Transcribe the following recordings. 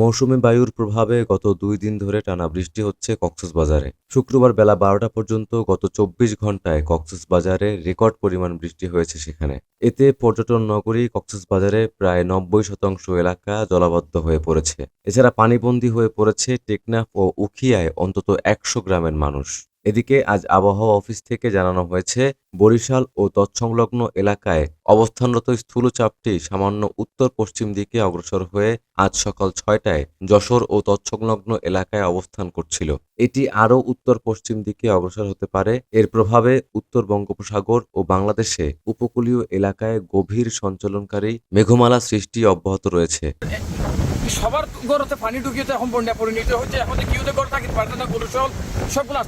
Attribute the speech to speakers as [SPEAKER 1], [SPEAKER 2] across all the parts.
[SPEAKER 1] মৌসুমী বায়ুর প্রভাবে গত দুই দিন ধরে টানা বৃষ্টি হচ্ছে কক্সবাজারে। শুক্রবার বেলা বারোটা পর্যন্ত গত চব্বিশ ঘন্টায় কক্সবাজারে রেকর্ড পরিমাণ বৃষ্টি হয়েছে সেখানে। এতে পর্যটন নগরী কক্সবাজারে প্রায় নব্বই শতাংশ এলাকা জলাবদ্ধ হয়ে পড়েছে। এছাড়া পানিবন্দী হয়ে পড়েছে টেকনাফ ও উখিয়ায় অন্তত একশো গ্রামের মানুষ। এদিকে আজ আবহাওয়া অফিস থেকে জানানো হয়েছে, বরিশাল ও তৎসংলগ্ন এলাকায় অবস্থানরত স্থূলচাপটি সামান্য উত্তর পশ্চিম দিকে অগ্রসর হয়ে আজ সকাল ছয়টায় যশোর ও তৎসংলগ্ন এলাকায় অবস্থান করছিল। এটি আরও উত্তর পশ্চিম দিকে অগ্রসর হতে পারে। এর প্রভাবে উত্তর বঙ্গোপসাগর ও বাংলাদেশে উপকূলীয় এলাকায় গভীর সঞ্চালনকারী মেঘমালা সৃষ্টি অব্যাহত রয়েছে।
[SPEAKER 2] সবার গরতে পানি ঢুকিয়ে এখন বন্যা পরিণত হচ্ছে। এখন কি ওদের ঘর থাকি পারছে না গরু সব সবগুলো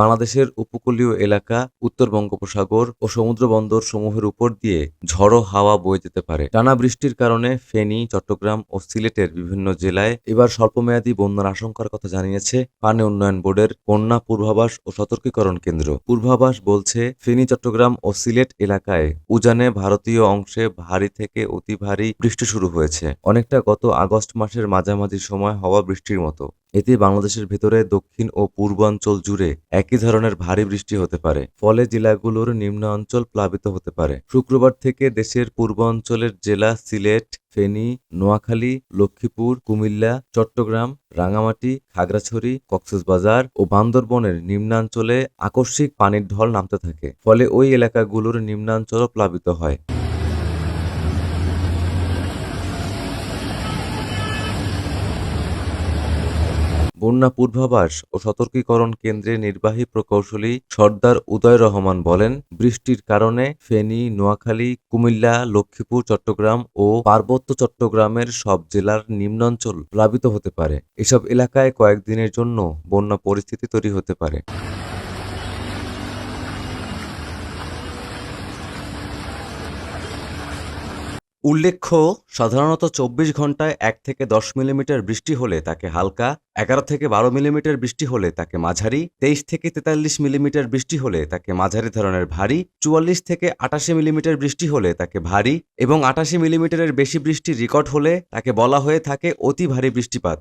[SPEAKER 1] বাংলাদেশের উপকূলীয় এলাকা উত্তর বঙ্গোপসাগর ও সমুদ্র বন্দর সমূহের উপর দিয়ে ঝড়ো হাওয়া বয়ে যেতে পারে। টানা বৃষ্টির কারণে ফেনী, চট্টগ্রাম ও সিলেটের বিভিন্ন জেলায় এবার স্বল্পমেয়াদী বন্যার আশঙ্কার কথা জানিয়েছে পানি উন্নয়ন বোর্ডের বন্যা পূর্বাভাস ও সতর্কীকরণ কেন্দ্র। পূর্বাভাস বলছে, ফেনী, চট্টগ্রাম ও সিলেট এলাকায় উজানে ভারতীয় অংশে ভারী থেকে অতি ভারী বৃষ্টি শুরু হয়েছে। অনেকটা গত আগস্ট মাসের মাঝামাঝি সময় হওয়া বৃষ্টির মতো। এতে বাংলাদেশের ভেতরে দক্ষিণ ও পূর্বাঞ্চল জুড়ে একই ধরনের ভারী বৃষ্টি হতে পারে। ফলে জেলাগুলোর নিম্ন অঞ্চল প্লাবিত হতে পারে। শুক্রবার থেকে দেশের পূর্বাঞ্চলের জেলা সিলেট, ফেনী, নোয়াখালী, লক্ষ্মীপুর, কুমিল্লা, চট্টগ্রাম, রাঙামাটি, খাগড়াছড়ি, কক্সবাজার ও বান্দরবনের নিম্নাঞ্চলে আকস্মিক পানির ঢল নামতে থাকে। ফলে ওই এলাকাগুলোর নিম্নাঞ্চলও প্লাবিত হয়। বন্যা পূর্বাভাস ও সতর্কীকরণ কেন্দ্রের নির্বাহী প্রকৌশলী সর্দার উদয় রহমান বলেন, বৃষ্টির কারণে ফেনী, নোয়াখালী, কুমিল্লা, লক্ষ্মীপুর, চট্টগ্রাম ও পার্বত্য চট্টগ্রামের সব জেলার নিম্নাঞ্চল প্লাবিত হতে পারে। এসব এলাকায় কয়েকদিনের জন্য বন্যা পরিস্থিতি তৈরি হতে পারে। উল্লেখ্য, সাধারণত চব্বিশ ঘন্টায় এক থেকে দশ মিলিমিটার বৃষ্টি হলে তাকে হালকা, এগারো থেকে বারো মিলিমিটার বৃষ্টি হলে তাকে মাঝারি, তেইশ থেকে তেতাল্লিশ মিলিমিটার বৃষ্টি হলে তাকে মাঝারি ধরনের ভারী, চুয়াল্লিশ থেকে আটাশি মিলিমিটার বৃষ্টি হলে তাকে ভারী এবং আটাশি মিলিমিটারের বেশি বৃষ্টি রেকর্ড হলে তাকে বলা হয়ে থাকে অতি ভারী বৃষ্টিপাত।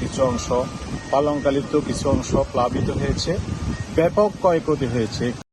[SPEAKER 3] কিছু অংশ পালংকালিত কিছু অংশ প্লাবিত হয়েছে। ব্যাপক ক্ষয়ক্ষতি হয়েছে।